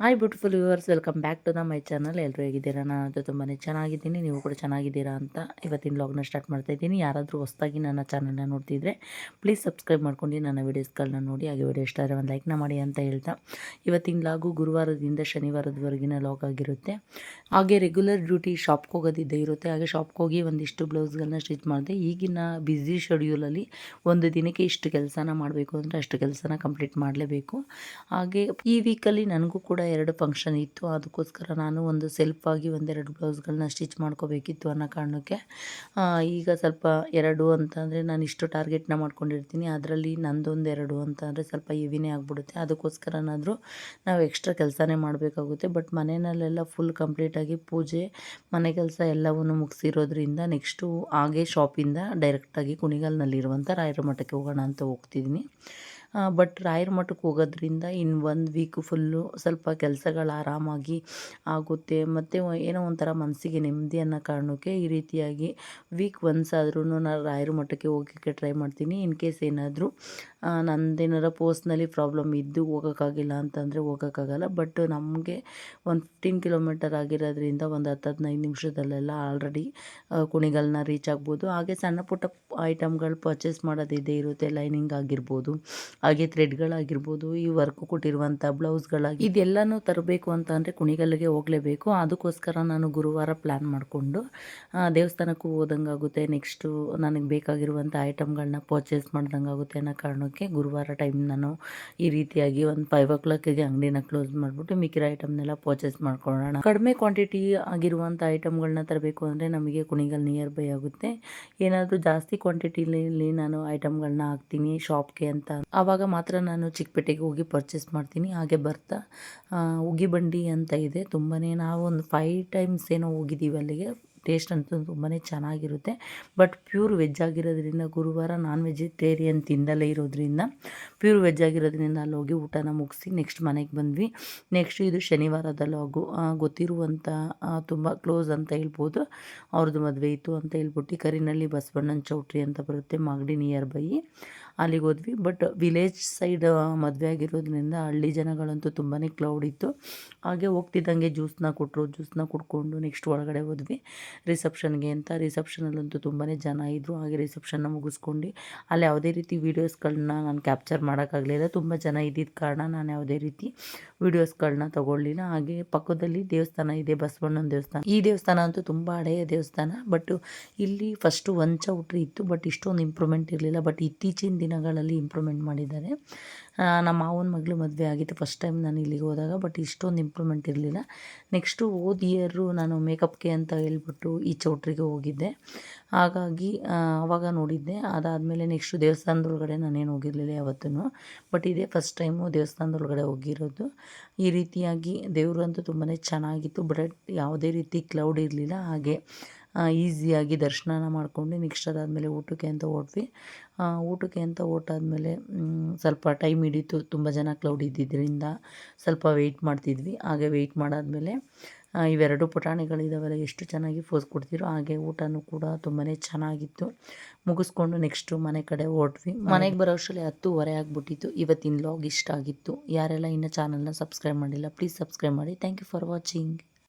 Hi beautiful viewers welcome back to the my channel ಎಲ್ಲರೂ ಹೇಗಿದ್ದೀರಾ? ನಾನು ತುಂಬಾ ಚೆನ್ನಾಗಿದ್ದೀನಿ. ನೀವು ಕೂಡ ಚೆನ್ನಾಗಿದ್ದೀರಾ ಅಂತ ಇವತ್ತಿನ ಲಾಗ್ನ ಸ್ಟಾರ್ಟ್ ಮಾಡ್ತಾ ಇದ್ದೀನಿ. ಯಾರಾದರೂ ಹೊಸದಾಗಿ ನನ್ನ ಚಾನಲ್ನ ನೋಡ್ತಿದ್ರೆ ಪ್ಲೀಸ್ ಸಬ್ಸ್ಕ್ರೈಬ್ ಮಾಡ್ಕೊಂಡು ನನ್ನ ವೀಡಿಯೋಸ್ಗಳನ್ನ ನೋಡಿ, ಹಾಗೆ ವೀಡಿಯೋ ಇಷ್ಟ ಆದರೆ ಒಂದು ಲೈಕ್ನ ಮಾಡಿ ಅಂತ ಹೇಳ್ತಾ ಇವತ್ತಿನ ಲಾಗು ಗುರುವಾರದಿಂದ ಶನಿವಾರದವರೆಗಿನ ಲಾಗ್ ಆಗಿರುತ್ತೆ. ಹಾಗೆ ರೆಗ್ಯುಲರ್ ಡ್ಯೂಟಿ ಶಾಪ್ಗೆ ಹೋಗೋದಿದ್ದೇ ಇರುತ್ತೆ. ಹಾಗೆ ಶಾಪ್ಗೆ ಹೋಗಿ ಒಂದಿಷ್ಟು ಬ್ಲೌಸ್ಗಳನ್ನ ಸ್ಟಿಚ್ ಮಾಡಿದೆ, ಈಗಿನ ಬ್ಯುಸಿ ಶೆಡ್ಯೂಲಲ್ಲಿ ಒಂದು ದಿನಕ್ಕೆ ಇಷ್ಟು ಕೆಲಸನ ಮಾಡಬೇಕು ಅಂದರೆ ಅಷ್ಟು ಕೆಲಸನ ಕಂಪ್ಲೀಟ್ ಮಾಡಲೇಬೇಕು. ಹಾಗೆ ಈ ವೀಕಲ್ಲಿ ನನಗೂ ಕೂಡ ಎರಡು ಫಂಕ್ಷನ್ ಇತ್ತು. ಅದಕ್ಕೋಸ್ಕರ ನಾನು ಒಂದು ಸೆಲ್ಫಾಗಿ ಒಂದೆರಡು ಬ್ಲೌಸ್ಗಳನ್ನ ಸ್ಟಿಚ್ ಮಾಡ್ಕೋಬೇಕಿತ್ತು ಅನ್ನೋ ಕಾರಣಕ್ಕೆ ಈಗ ಸ್ವಲ್ಪ ಎರಡು ಅಂತಂದರೆ ನಾನು ಇಷ್ಟು ಟಾರ್ಗೆಟ್ನ ಮಾಡ್ಕೊಂಡಿರ್ತೀನಿ. ಅದರಲ್ಲಿ ನಂದೊಂದು ಎರಡು ಅಂತಂದರೆ ಸ್ವಲ್ಪ ಹೆವಿನೇ ಆಗಿಬಿಡುತ್ತೆ. ಅದಕ್ಕೋಸ್ಕರನಾದರೂ ನಾವು ಎಕ್ಸ್ಟ್ರಾ ಕೆಲಸನೇ ಮಾಡಬೇಕಾಗುತ್ತೆ. ಬಟ್ ಮನೆಯಲ್ಲೆಲ್ಲ ಫುಲ್ ಕಂಪ್ಲೀಟಾಗಿ ಪೂಜೆ, ಮನೆ ಕೆಲಸ ಎಲ್ಲವನ್ನು ಮುಗಿಸಿರೋದ್ರಿಂದ ನೆಕ್ಸ್ಟು ಹಾಗೆ ಶಾಪಿಂದ ಡೈರೆಕ್ಟಾಗಿ ಕುಣಿಗಲ್ನಲ್ಲಿರುವಂಥ ರಾಯರ ಮಠಕ್ಕೆ ಹೋಗೋಣ ಅಂತ ಹೋಗ್ತಿದ್ದೀನಿ ಬಟ್ ರಾಯರ ಮಠಕ್ಕೆ ಹೋಗೋದ್ರಿಂದ ಇನ್ನು ಒಂದು ವೀಕ್ ಫುಲ್ಲು ಸ್ವಲ್ಪ ಕೆಲಸಗಳು ಆರಾಮಾಗಿ ಆಗುತ್ತೆ. ಮತ್ತು ಏನೋ ಒಂಥರ ಮನಸ್ಸಿಗೆ ನೆಮ್ಮದಿ ಅನ್ನೋ ಕಾರಣಕ್ಕೆ ಈ ರೀತಿಯಾಗಿ ವೀಕ್ ಒನ್ಸ್ ಆದ್ರೂ ನಾನು ರಾಯರ ಮಠಕ್ಕೆ ಹೋಗೋಕ್ಕೆ ಟ್ರೈ ಮಾಡ್ತೀನಿ. ಇನ್ ಕೇಸ್ ಏನಾದರೂ ನಂದೇನಾರ ಪೋಸ್ಟ್ನಲ್ಲಿ ಪ್ರಾಬ್ಲಮ್ ಇದ್ದು ಹೋಗೋಕ್ಕಾಗಿಲ್ಲ ಅಂತಂದರೆ ಹೋಗೋಕ್ಕಾಗಲ್ಲ. ಬಟ್ ನಮಗೆ ಒಂದು ಫಿಫ್ಟೀನ್ ಕಿಲೋಮೀಟರ್ ಆಗಿರೋದ್ರಿಂದ ಒಂದು ಹತ್ತು ಹದಿನೈದು ನಿಮಿಷದಲ್ಲೆಲ್ಲ ಆಲ್ರೆಡಿ ಕುಣಿಗಲ್ನ ರೀಚ್ ಆಗ್ಬೋದು. ಹಾಗೆ ಸಣ್ಣ ಪುಟ್ಟ ಐಟಮ್ಗಳು ಪರ್ಚೇಸ್ ಮಾಡೋದಿದೆ ಇರುತ್ತೆ ಲೈನಿಂಗ್ ಆಗಿರ್ಬೋದು. ಹಾಗೆ ಥ್ರೆಡ್ಗಳಾಗಿರ್ಬೋದು, ಈ ವರ್ಕ್ ಕೊಟ್ಟಿರುವಂಥ ಬ್ಲೌಸ್ಗಳಾಗಿ ಇದೆಲ್ಲನೂ ತರಬೇಕು ಅಂತ ಅಂದರೆ ಕುಣಿಗಲ್ಲಿಗೆ ಹೋಗಲೇಬೇಕು. ಅದಕ್ಕೋಸ್ಕರ ನಾನು ಗುರುವಾರ ಪ್ಲ್ಯಾನ್ ಮಾಡಿಕೊಂಡು ದೇವಸ್ಥಾನಕ್ಕೂ ಹೋದಂಗಾಗುತ್ತೆ. ನೆಕ್ಸ್ಟು ನನಗೆ ಬೇಕಾಗಿರುವಂಥ ಐಟಮ್ಗಳನ್ನ ಪರ್ಚೇಸ್ ಮಾಡ್ದಂಗೆ ಆಗುತ್ತೆ ಅನ್ನೋ ಕಾರಣಕ್ಕೆ ಗುರುವಾರ ಟೈಮ್ ನಾನು ಈ ರೀತಿಯಾಗಿ ಒಂದು ಫೈವ್ ಓ ಕ್ಲಾಕಿಗೆ ಅಂಗಡಿನ ಕ್ಲೋಸ್ ಮಾಡಿಬಿಟ್ಟು ಮಿಕ್ಕಿರೋ ಐಟಮ್ನೆಲ್ಲ ಪರ್ಚೇಸ್ ಮಾಡ್ಕೊಳ್ಳೋಣ. ಕಡಿಮೆ ಕ್ವಾಂಟಿಟಿ ಆಗಿರುವಂಥ ಐಟಮ್ಗಳನ್ನ ತರಬೇಕು ಅಂದರೆ ನಮಗೆ ಕುಣಿಗಲ್ ನಿಯರ್ ಬೈ ಆಗುತ್ತೆ. ಏನಾದರೂ ಜಾಸ್ತಿ ಕ್ವಾಂಟಿಟಿಲಿ ನಾನು ಐಟಮ್ಗಳನ್ನ ಹಾಕ್ತೀನಿ ಶಾಪ್ಗೆ ಅಂತ. ಆವಾಗ ಮಾತ್ರ ನಾನು ಚಿಕ್ಕಪೇಟೆಗೆ ಹೋಗಿ ಪರ್ಚೇಸ್ ಮಾಡ್ತೀನಿ. ಹಾಗೆ ಬರ್ತಾ ಉಗಿಬಂಡಿ ಅಂತ ಇದೆ. ತುಂಬಾ ನಾವು ಒಂದು ಫೈವ್ ಟೈಮ್ಸ್ ಏನೋ ಹೋಗಿದ್ದೀವಿ ಅಲ್ಲಿಗೆ. ಟೇಸ್ಟ್ ಅಂತೂ ತುಂಬಾ ಚೆನ್ನಾಗಿರುತ್ತೆ. ಬಟ್ ಪ್ಯೂರ್ ವೆಜ್ ಆಗಿರೋದ್ರಿಂದ ಗುರುವಾರ ನಾನ್ ವೆಜಿಟೇರಿಯನ್ ತಿಂದಲೇ ಇರೋದ್ರಿಂದ ಪ್ಯೂರ್ ವೆಜ್ ಆಗಿರೋದ್ರಿಂದ ಅಲ್ಲಿ ಹೋಗಿ ಊಟನ ಮುಗಿಸಿ ನೆಕ್ಸ್ಟ್ ಮನೆಗೆ ಬಂದ್ವಿ. ನೆಕ್ಸ್ಟ್ ಇದು ಶನಿವಾರದ ಲಾಗು ಗೊತ್ತಿರುವಂಥ ತುಂಬ ಕ್ಲೋಸ್ ಅಂತ ಹೇಳ್ಬೋದು. ಅವ್ರದ್ದು ಮದುವೆ ಇತ್ತು ಅಂತ ಹೇಳ್ಬಿಟ್ಟು ಕರಿನಲ್ಲಿ ಬಸವಣ್ಣನ ಚೌಟ್ರಿ ಅಂತ ಬರುತ್ತೆ, ಮಾಗಡಿ ನಿಯರ್ ಬೈ ಅಲ್ಲಿಗೆ ಹೋದ್ವಿ. ಬಟ್ ವಿಲೇಜ್ ಸೈಡ್ ಮದುವೆ ಆಗಿರೋದ್ರಿಂದ ಹಳ್ಳಿ ಜನಗಳಂತೂ ತುಂಬಾ ಕ್ಲೌಡ್ ಇತ್ತು. ಹಾಗೆ ಹೋಗ್ತಿದ್ದಂಗೆ ಜ್ಯೂಸ್ನ ಕೊಟ್ಟರು ಜ್ಯೂಸ್ನ ಕುಡ್ಕೊಂಡು ನೆಕ್ಸ್ಟ್ ಒಳಗಡೆ ಹೋದ್ವಿ. ರಿಸೆಪ್ಷನ್ಗೆ ಅಂತ. ರಿಸೆಪ್ಷನಲ್ಲಂತೂ ತುಂಬಾ ಜನ ಇದ್ದರು ಹಾಗೆ ರಿಸೆಪ್ಷನ್ನ ಮುಗಿಸ್ಕೊಂಡು ಅಲ್ಲಿ ಯಾವುದೇ ರೀತಿ ವೀಡಿಯೋಸ್ಗಳನ್ನ ನಾನು ಕ್ಯಾಪ್ಚರ್ ಮಾಡೋಕ್ಕಾಗಲಿಲ್ಲ. ತುಂಬ ಜನ ಇದ್ದಿದ್ದ ಕಾರಣ ನಾನು ಯಾವುದೇ ರೀತಿ ವೀಡಿಯೋಸ್ಗಳನ್ನ ತೊಗೊಳ್ಳಿಲ್ಲ. ಹಾಗೆ ಪಕ್ಕದಲ್ಲಿ ದೇವಸ್ಥಾನ ಇದೆ. ಬಸವಣ್ಣನ ದೇವಸ್ಥಾನ. ಈ ದೇವಸ್ಥಾನ ಅಂತೂ ತುಂಬ ಹಳೆಯ ದೇವಸ್ಥಾನ. ಬಟ್ ಇಲ್ಲಿ ಫಸ್ಟು ವಂಚ ಹುಟ್ರಿ ಇತ್ತು. ಬಟ್ ಇಷ್ಟೊಂದು ಇಂಪ್ರೂವ್ಮೆಂಟ್ ಇರಲಿಲ್ಲ. ಬಟ್ ಇತ್ತೀಚಿನ ದಿನಗಳಲ್ಲಿ ಇಂಪ್ರೂವ್ಮೆಂಟ್ ಮಾಡಿದ್ದಾರೆ. ನಮ್ಮ ಮಾವನ ಮಗಳು ಮದುವೆ ಆಗಿತ್ತು ಫಸ್ಟ್ ಟೈಮ್ ನಾನು ಇಲ್ಲಿಗೆ ಹೋದಾಗ ಬಟ್ ಇಷ್ಟೊಂದು ಇಂಪ್ರೂವ್ಮೆಂಟ್ ಇರಲಿಲ್ಲ. ನೆಕ್ಸ್ಟು ಓದ್ ಇಯರು ನಾನು ಮೇಕಪ್ಗೆ ಅಂತ ಹೇಳ್ಬಿಟ್ಟು ಈ ಚೌಟ್ರಿಗೆ ಹೋಗಿದ್ದೆ. ಹಾಗಾಗಿ ಆವಾಗ ನೋಡಿದ್ದೆ. ಅದಾದಮೇಲೆ ನೆಕ್ಸ್ಟು ದೇವಸ್ಥಾನದೊಳಗಡೆ ನಾನೇನು ಹೋಗಿರಲಿಲ್ಲ ಯಾವತ್ತೂ ಬಟ್ ಇದೇ ಫಸ್ಟ್ ಟೈಮು ದೇವಸ್ಥಾನದೊಳಗಡೆ ಹೋಗಿರೋದು. ಈ ರೀತಿಯಾಗಿ ದೇವರಂತೂ ತುಂಬಾ ಚೆನ್ನಾಗಿತ್ತು ಬಟ್ ಯಾವುದೇ ರೀತಿ ಕ್ಲೌಡ್ ಇರಲಿಲ್ಲ. ಹಾಗೆ ಈಸಿಯಾಗಿ ದರ್ಶನ ಮಾಡ್ಕೊಂಡು ನೆಕ್ಸ್ಟ್ ಅದಾದಮೇಲೆ ಊಟಕ್ಕೆ ಅಂತ ಹೊರಟ್ವಿ ಊಟಕ್ಕೆ ಅಂತ ಹೊರ್ಟಾದ್ಮೇಲೆ ಸ್ವಲ್ಪ ಟೈಮ್ ಹಿಡೀತು. ತುಂಬ ಜನ ಕ್ಲೌಡ್ ಇದ್ದಿದ್ದರಿಂದ ಸ್ವಲ್ಪ ವೆಯ್ಟ್ ಮಾಡ್ತಿದ್ವಿ. ಹಾಗೆ ವೆಯ್ಟ್ ಮಾಡಾದಮೇಲೆ ಇವೆರಡು ಪುಟಾಣಿಗಳಿದಾವಲ್ಲ ಎಷ್ಟು ಚೆನ್ನಾಗಿ ಫೋಸ್ ಕೊಡ್ತಿರೋ ಹಾಗೆ ಊಟನೂ ಕೂಡ ತುಂಬಾ ಚೆನ್ನಾಗಿತ್ತು. ಮುಗಿಸ್ಕೊಂಡು ನೆಕ್ಸ್ಟು ಮನೆ ಕಡೆ ಹೊರಟ್ವಿ ಮನೆಗೆ ಬರೋ ಅಷ್ಟರಲ್ಲಿ ಹತ್ತೂವರೆ ಆಗಿಬಿಟ್ಟಿತ್ತು. ಇವತ್ತಿನ ಲಾಗ್ ಇಷ್ಟ ಆಗಿತ್ತು ಯಾರೆಲ್ಲ ಇನ್ನೂ ಚಾನಲ್ನ ಸಬ್ಸ್ಕ್ರೈಬ್ ಮಾಡಿಲ್ಲ ಪ್ಲೀಸ್ ಸಬ್ಸ್ಕ್ರೈಬ್ ಮಾಡಿ. Thank you for watching